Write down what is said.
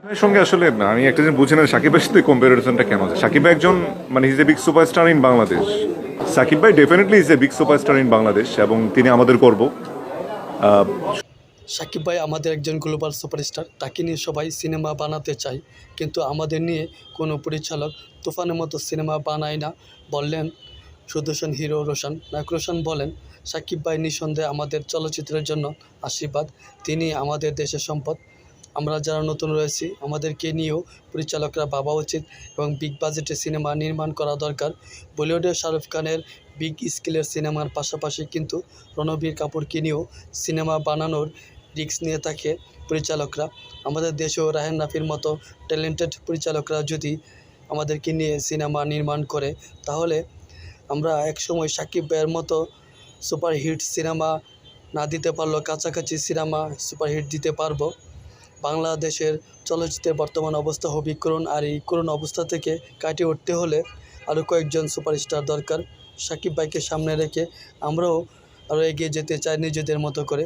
ভাইয়ের সঙ্গে আসলে আমি একটা জিনিস বুঝি না, সাকিব ভাইয়ের সাথে কম্পারিজনটা কেন আছে? সাকিব একজন মানে he's a big superstar in Bangladesh Shakib ভাই definitely is a big superstar in Bangladesh এবং তিনি আমাদের করব সাকিব ভাই আমাদের একজন গ্লোবাল সুপারস্টার তাকে নিয়ে সবাই সিনেমা বানাতে চায়, কিন্তু আমাদের নিয়ে কোনো পরিচালক তুফানের মতো সিনেমা বানায় না। বললেন সুদর্শন হিরো রোশন। নায়ক রোশন বলেন, সাকিব ভাই নিঃসন্দেহে আমাদের চলচ্চিত্রের জন্য আশীর্বাদ। তিনি আমাদের দেশের সম্পদ। আমরা যারা নতুন রয়েছি, আমাদেরকে নিয়েও পরিচালকরা ভাবা উচিত এবং বিগ বাজেটের সিনেমা নির্মাণ করা দরকার। বলিউডের শাহরুখ খানের বিগ স্কেলের সিনেমার পাশাপাশি কিন্তু রণবীর কাপুরকে নিয়েও সিনেমা বানানোর রিস্ক নিয়ে থাকে পরিচালকরা। আমাদের দেশেও রাহেন রাফির মতো ট্যালেন্টেড পরিচালকরা যদি আমাদেরকে নিয়ে সিনেমা নির্মাণ করে, তাহলে আমরা একসময় সাকিব ভাইয়ের মতো সুপারহিট সিনেমা না দিতে পারলেও কাছাকাছি সিনেমা সুপারহিট দিতে পারব। বাংলাদেশের চলচ্চিত্রের বর্তমান অবস্থা হবি করুন আর এই করুণ অবস্থা থেকে কাটিয়ে উঠতে হলে আরও কয়েকজন সুপারস্টার দরকার। সাকিব ভাইকে সামনে রেখে আমরাও আরও এগিয়ে যেতে চাই নিজেদের মতো করে।